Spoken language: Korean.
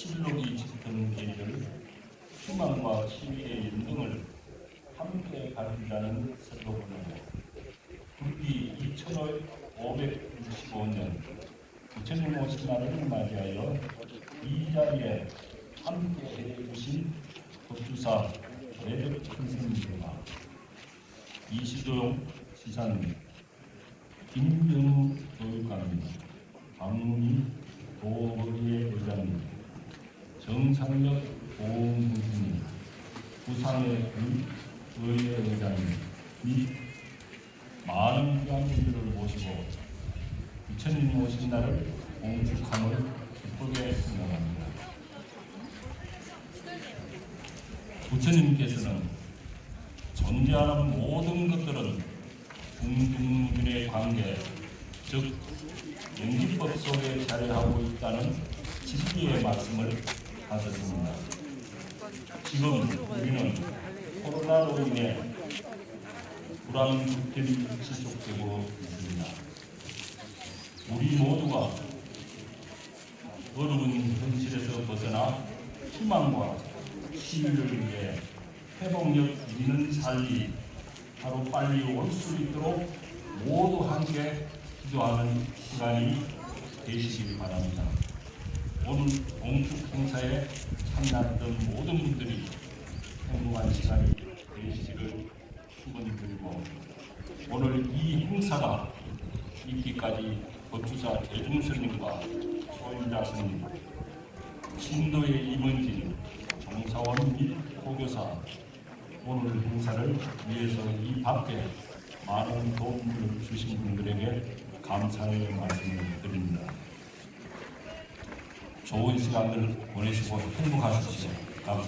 실록이 짙은 계절 희망과 시위의 연등을 함께 가르자는 슬로건으로 불기 2565년 부처님 오신 날을 맞이하여 이 자리에 함께 해주신 법주사 외적 선생님과 이시동 시사님, 김병우 교육감님, 박문희 도의회 의장님, 정상혁 보훈교수님, 부산의 의회 의장님 및 많은 귀한분들을 모시고 부처님 오신 날을 공축함을 기쁘게 생각합니다. 부처님께서는 존재하는 모든 것들은 궁중균의 관계, 즉 연기법 속에 자리하고 있다는 진리의 말씀을 하셨습니다. 지금 우리는 코로나로 인해 불안불편이 지속되고 있습니다. 우리 모두가 어려운 현실에서 벗어나 희망과 시위를 위해 회복력 있는 삶이 하루 빨리 올 수 있도록 모두 함께 기도하는 시간이 되시길 바랍니다. 오늘 공축 행사에 참여했던 모든 분들이 행복한 시간이 되시기를 축원드리고 오늘 이 행사가 있기까지 법주사 대중스님과 소인자 스님, 신도의 임원진, 정사원 및 고교사 오늘 행사를 위해서 이 밖에 많은 도움을 주신 분들에게 감사의 말씀을 드립니다. 좋은 시간을 보내시고 행복하십시오.